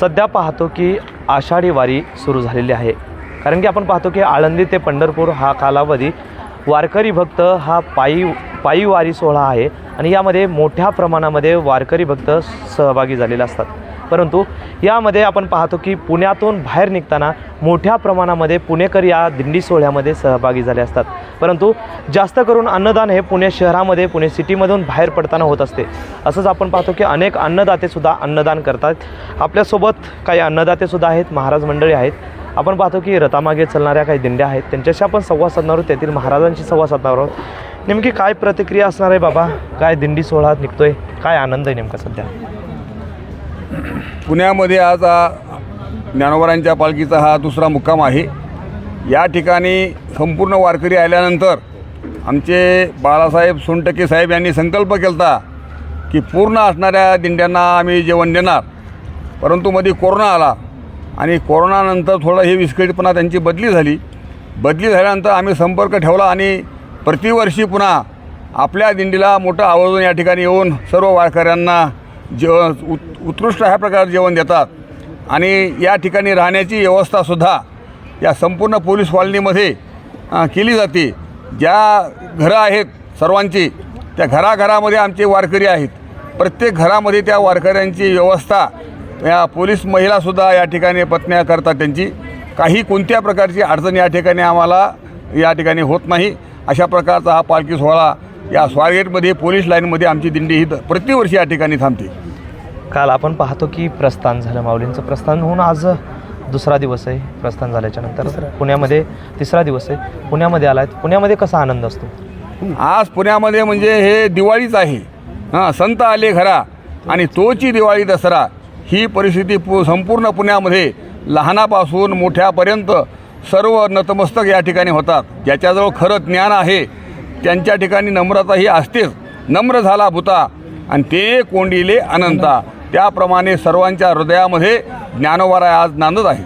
सध्या पाहतो की आषाढी वारी सुरू झालेली आहे. कारण की आपण पाहतो की आळंदी ते पंढरपूर हा कालावधी वारकरी भक्त हा पायी पायी वारी सोहळा आहे. आणि यामध्ये मोठ्या प्रमाणामध्ये वारकरी भक्त सहभागी झालेले असतात. परंतु यामध्ये आपण पाहतो की पुण्यातून बाहेर निघताना मोठ्या प्रमाणामध्ये पुणेकर या दिंडी सोहळ्यामध्ये सहभागी झाले असतात. परंतु जास्त करून अन्नदान हे पुणे शहरामध्ये पुणे सिटीमधून बाहेर पडताना होत असते. असंच आपण पाहतो की अनेक अन्नदातेसुद्धा अन्नदान करतात. आपल्यासोबत काही अन्नदातेसुद्धा आहेत महाराज मंडळी आहेत. आपण पाहतो की रथामागे चालणाऱ्या काही दिंड्या आहेत. त्यांच्याशी आपण संवाद साधणार आहोत. त्यातील महाराजांशी संवाद साधणार आहोत. नेमकी काय प्रतिक्रिया असणार आहे बाबा? काय दिंडी सोहळा निघतोय? काय आनंद आहे नेमका सध्या? पुण्यामध्ये आज ज्ञानोबरांच्या पालखीचा हा दुसरा मुक्काम आहे. या ठिकाणी संपूर्ण वारकरी आल्यानंतर आमचे बाळासाहेब सोनटके साहेब यांनी संकल्प केला की पूर्ण असणाऱ्या दिंड्यांना आम्ही जेवण देणार. परंतु मध्ये कोरोना आला आणि कोरोनानंतर थोडं हे विस्कळीतपणा त्यांची बदली झाली. बदली झाल्यानंतर आम्ही संपर्क ठेवला आणि प्रतिवर्षी पुन्हा आपल्या दिंडीला मोठं आवर्जून या ठिकाणी येऊन सर्व वारकऱ्यांना जेवण उत उत्कृष्ट ह्या प्रकारे जेवण देतात. आणि या ठिकाणी राहण्याची व्यवस्थासुद्धा या संपूर्ण पोलीस कॉलनीमध्ये केली जाते. ज्या घरं आहेत सर्वांची त्या घराघरामध्ये आमचे वारकरी आहेत. प्रत्येक घरामध्ये त्या वारकऱ्यांची व्यवस्था या पोलीस महिलासुद्धा या ठिकाणी पत्न्या करतात त्यांची. काही कोणत्या प्रकारची अडचण या ठिकाणी आम्हाला या ठिकाणी होत नाही. अशा प्रकारचा हा पालखी सोहळा या स्वारगेटमध्ये पोलीस लाईनमध्ये आमची दिंडी ही प्रतिवर्षी या ठिकाणी थांबते. काल आपण पाहतो की प्रस्थान झालं. माऊलींचं प्रस्थान होऊन आज दुसरा दिवस आहे प्रस्थान झाल्याच्यानंतर. पुण्यामध्ये तिसरा दिवस आहे. पुण्यामध्ये आलाय. पुण्यामध्ये कसा आनंद असतो? आज पुण्यामध्ये म्हणजे हे दिवाळीच आहे. हां संत आले घरा आणि तोची दिवाळी दसरा ही परिस्थिती पु संपूर्ण पुण्यामध्ये लहानापासून मोठ्यापर्यंत सर्व नतमस्तक या ठिकाणी होतात. ज्याच्याजवळ खरं ज्ञान आहे त्यांच्या ठिकाणी नम्रता ही असतेच. नम्र झाला भूता आणि ते कोंडिले अनंता. त्याप्रमाणे सर्वांच्या हृदयामध्ये ज्ञानोबारा आज नांदत आहे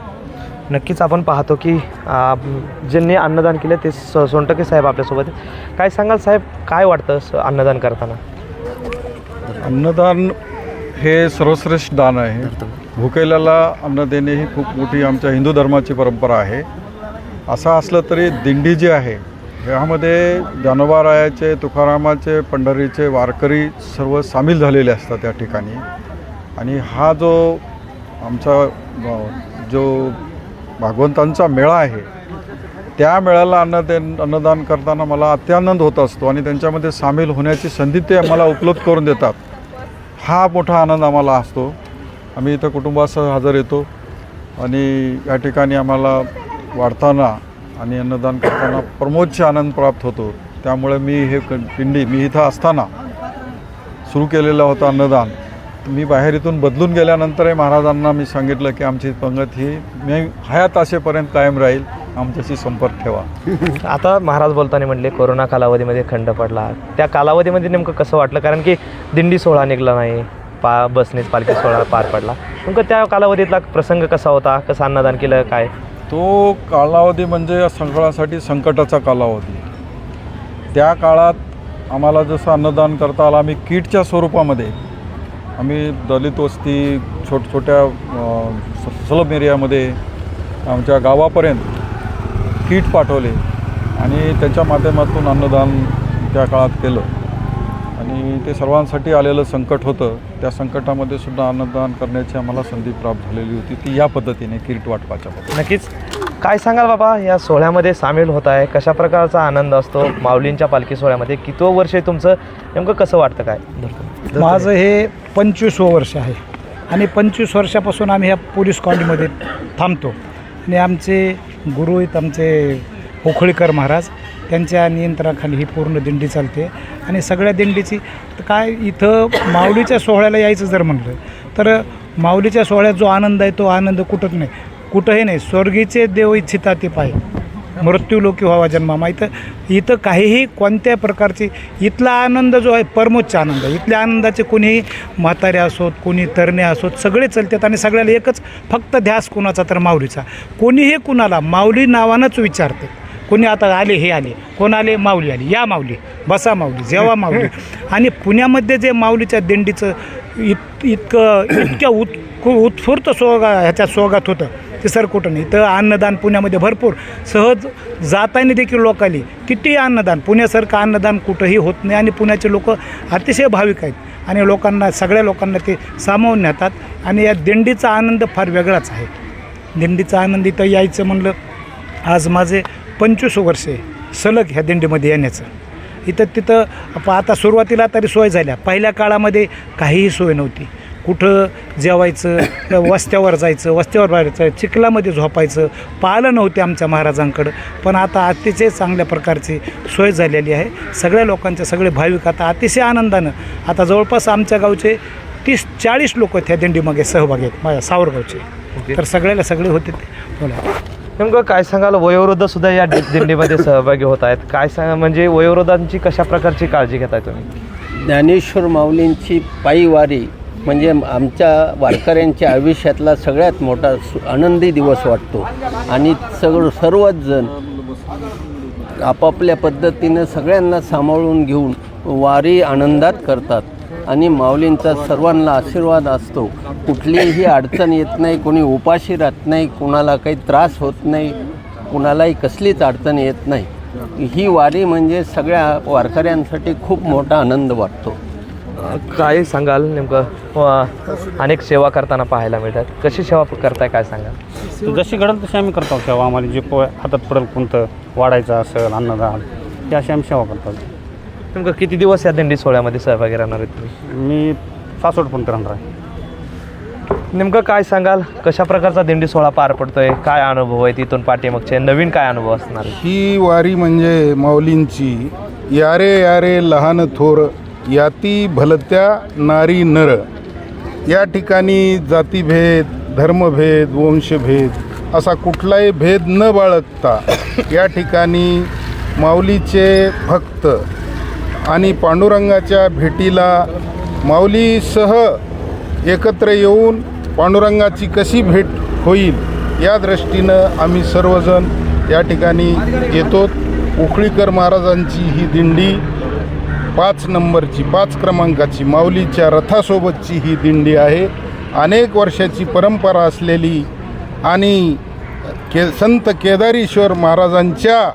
नक्कीच आपण पाहतो की आ, ज्यांनी अन्नदान केलं ते स सोनटके साहेब आपल्यासोबत आहेत. काय सांगाल साहेब? काय वाटतं स- अन्नदान करताना? अन्नदान हे सर्वश्रेष्ठ दान आहे. भुकेल्याला अन्न देणे ही खूप मोठी आमच्या हिंदू धर्माची परंपरा आहे. असं असलं तरी दिंडी जी आहे ह्यामध्ये जानोबारायाचे तुकारामाचे पंढरीचे वारकरी सर्व सामील झालेले असतात त्या ठिकाणी. आणि हा जो आमचा जो भागवंतांचा मेळा आहे त्या मेळ्याला अन्न दे अन्नदान करताना मला अत्यानंद होत असतो आणि त्यांच्यामध्ये सामील होण्याची संधी ते आम्हाला उपलब्ध करून देतात. हा मोठा आनंद आम्हाला असतो. आम्ही इथं कुटुंबासह हजर येतो आणि या ठिकाणी आम्हाला वाढताना आणि अन्नदान करताना प्रमोदच आनंद प्राप्त होतो. त्यामुळे मी हे क- पिंडी मी इथं असताना सुरू केलेलं होतं अन्नदान. मी बाहेर इथून बदलून गेल्यानंतरही महाराजांना मी सांगितलं की आमची पंगत ही मी हयात असेपर्यंत कायम राहील. आमच्याशी संपर्क ठेवा. आता महाराज बोलताना म्हणले कोरोना कालावधीमध्ये खंड पडला. त्या कालावधीमध्ये नेमकं कसं वाटलं? कारण की दिंडी सोहळा निघला नाही. पा बसनेच पालखी सोहळा पार पडला. नेमकं त्या कालावधीतला प्रसंग कसा होता? कसं अन्नदान केलं? काय? तो कालावधी म्हणजे या सगळ्यासाठी संकटाचा कालावधी. त्या काळात आम्हाला जसं अन्नदान करता आलं आम्ही किटच्या स्वरूपामध्ये. आम्ही दलित वस्ती छोट छोट्या अं, एरियामध्ये आमच्या गावापर्यंत किट पाठवले आणि त्याच्या माध्यमातून अन्नदान त्या काळात केलं. आणि ते सर्वांसाठी आलेलं संकट होतं. त्या संकटामध्ये सुद्धा अन्नदान करण्याची आम्हाला संधी प्राप्त झालेली होती. ती या पद्धतीने किरीट वाटपाच्या नक्कीच. काय सांगाल बाबा? या सोहळ्यामध्ये सामील होत आहे. कशा प्रकारचा आनंद असतो? माऊलींच्या पालखी सोहळ्यामध्ये कितवं वर्ष आहे तुमचं? नेमकं कसं वाटतं काय. माझं हे पंचवीसवं वर्ष आहे. आणि पंचवीस वर्षापासून आम्ही ह्या पोलीस कॉलनीमध्ये थांबतो. आणि आमचे गुरु आहेत आमचे पोखळीकर महाराज. त्यांच्या नियंत्रणाखाली ही पूर्ण दिंडी चालते. आणि सगळ्या दिंडीची तर काय इथं माऊलीच्या सोहळ्याला यायचं जर म्हटलं तर माऊलीच्या सोहळ्यात जो आनंद आहे तो आनंद कुठंच नाही. कुठंही नाही. स्वर्गीचे देव इच्छिता ते पाय. मृत्यूलोकी व्हावा जन्मामा. इथं इथं काहीही कोणत्या प्रकारची इथला आनंद जो आहे परमोच्च आनंद आहे. इथल्या आनंदाचे कोणीही म्हातारे असोत कोणी तरणे असोत सगळे चलतात आणि सगळ्याला एकच फक्त ध्यास कुणाचा तर माऊलीचा. कोणीही कुणाला माऊली नावानंच विचारते. कोणी आता आले हे आले. कोण आले माऊली आली. या माऊली बसा माऊली जेवा माऊली. आणि पुण्यामध्ये जे माऊलीच्या दिंडीचं इत इतकं इतक्या उत् उत्स्फूर्त सोगा ह्याच्यात स्वागत होतं ते सर कुठं नाही. तर अन्नदान पुण्यामध्ये भरपूर. सहज जाताना देखील लोक आली. किती अन्नदान पुण्यासारखं अन्नदान कुठंही होत नाही आणि पुण्याचे लोक अतिशय भाविक आहेत. आणि लोकांना सगळ्या लोकांना ते सामावून नेतात. आणि या दिंडीचा आनंद फार वेगळाच आहे. दिंडीचा आनंद इथं यायचं म्हणलं आज माझे पंचवीस वर्ष सलग ह्या दिंडीमध्ये येण्याचं. इथं तिथं प- आता सुरुवातीला तरी सोय झाल्या. पहिल्या काळामध्ये काहीही सोय नव्हती. कुठं जेवायचं वस्त्यावर जायचं वस्त्यावर राहायचं चिखलामध्ये झोपायचं पाहिलं नव्हते आमच्या महाराजांकडं. पण आता अतिशय चांगल्या प्रकारची सोय झालेली आहे. सगळ्या लोकांचे सगळे भाविक आता अतिशय आनंदानं आता जवळपास आमच्या गावचे तीस चाळीस लोक त्या दिंडीमागे सहभागी आहेत. माझ्या सावरगावचे. तर सगळ्याला सगळे होते ते. बोला. नेमकं काय सांगाल? वयोवृद्ध सुद्धा या दिंडीमध्ये सहभागी होत आहेत. काय सांगा म्हणजे वयोवृद्धांची कशा प्रकारची काळजी घेताय तुम्ही? ज्ञानेश्वर माऊलींची पायीवारी म्हणजे आमच्या वारकऱ्यांच्या आयुष्यातला सगळ्यात मोठा सु- आनंदी दिवस वाटतो. आणि सगळं सर्वच जण आपापल्या पद्धतीनं सगळ्यांना सांभाळून घेऊन वारी आनंदात करतात. आणि माऊलींचा सर्वांना आशीर्वाद असतो. कुठलीही अडचण येत नाही कोणी उपाशी राहत नाही कुणाला काही त्रास होत नाही कुणालाही कसलीच अडचण येत नाही. ही वारी म्हणजे सगळ्या वारकऱ्यांसाठी खूप मोठा आनंद वाटतो. काय सांगाल नेमकं? व अनेक सेवा करताना पाहायला मिळतात. कशी सेवा करताय काय सांगाल? जशी घडल तशी आम्ही करतो सेवा. आम्हाला जे हातात पडेल कोणतं वाढायचं असेल अन्नदान ते अशी आम्ही सेवा करतो. नेमकं किती दिवस या दिंडी सोहळ्यामध्ये सहभागी राहणार आहेत तुम्ही? मी सासवडपर्यंत राहणार आहे. नेमकं काय सांगाल? कशा प्रकारचा दिंडी सोहळा पार पडतोय? काय अनुभव आहे तिथून पाठीमागचे? नवीन काय अनुभव असणार आहे? ही वारी म्हणजे माऊलींची. यारे यारे लहान थोर याती भलत्या नारी नर. या ठिकाणी जातीभेद धर्मभेद वंशभेद असा कुठलाही भेद न बाळगता या ठिकाणी माऊलीचे भक्त आणि पांडुरंगाच्या भेटीला माऊलीसह एकत्र येऊन पांडुरंगाची कशी भेट होईल या दृष्टीनं आम्ही सर्वजण या ठिकाणी येतो. उखळीकर महाराजांची ही दिंडी पाच नंबरची पाच क्रमांकाची माऊलीच्या रथासोबतची ही दिंडी आहे. अनेक वर्षाची परंपरा असलेली आणि के संत केदारेश्वर महाराजांच्या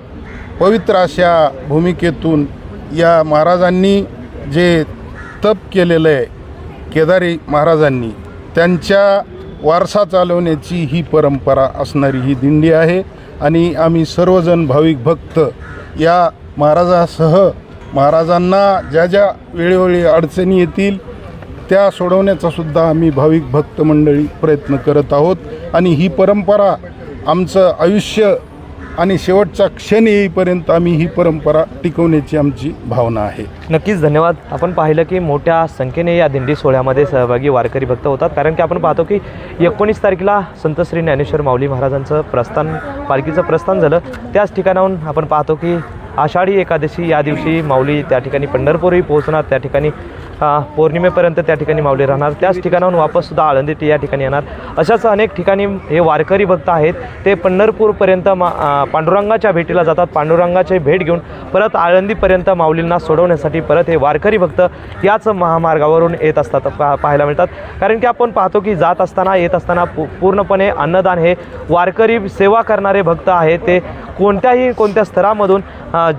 पवित्र अशा भूमिकेतून या महाराजांनी जे तप केलेलं आहे केदारी महाराजांनी त्यांच्या वारसा चालवण्याची ही परंपरा असणारी ही दिंडी आहे आणि आम्ही सर्वजण भाविक भक्त या महाराजासह महाराजांना ज्या ज्या वेळोवेळी अडचणी येतील त्या सोडवण्याचा सुद्धा आम्ही भाविक भक्त मंडळी प्रयत्न करत आहोत. आणि ही परंपरा आमचं आयुष्य आणि शेवटचा क्षण येईपर्यंत आम्ही ही परंपरा टिकवण्याची आमची भावना आहे. नक्कीच धन्यवाद. आपण पाहिलं की मोठ्या संख्येने या दिंडी सोहळ्यामध्ये सहभागी वारकरी भक्त होतात. कारण की आपण पाहतो की एकोणीस तारखेला संत श्री ज्ञानेश्वर माऊली महाराजांचं प्रस्थान पालखीचं प्रस्थान झालं. त्याच ठिकाणाहून आपण पाहतो की आषाढी एकादशी या दिवशी माऊली त्या ठिकाणी पंढरपूरही पोहोचणार. त्या ठिकाणी पौर्णिमेपर्यंत त्या ठिकाणी माऊली राहणार. त्याच ठिकाणाहून वापससुद्धा आळंदीत या ठिकाणी येणार. अशाच अनेक ठिकाणी हे वारकरी भक्त आहेत. ते पंढरपूरपर्यंत मा पांडुरंगाच्या भेटीला जातात. पांडुरंगाची भेट घेऊन परत आळंदीपर्यंत माऊलींना सोडवण्यासाठी परत हे वारकरी भक्त याच महामार्गावरून येत असतात पा पाहायला मिळतात. कारण की आपण पाहतो की जात असताना येत असताना पू पूर्णपणे अन्नदान हे वारकरी सेवा करणारे भक्त आहेत. ते कोणत्याही कोणत्या स्तरामधून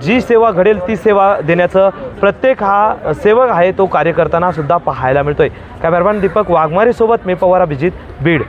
जी सेवा घडेल ती सेवा देण्याचं प्रत्येक हा सेवक आहे तो कार्य करताना सुद्धा पाहायला मिळतोय. कॅमेरामॅन दीपक वाघमारेसोबत मी पवार अभिजित बीड.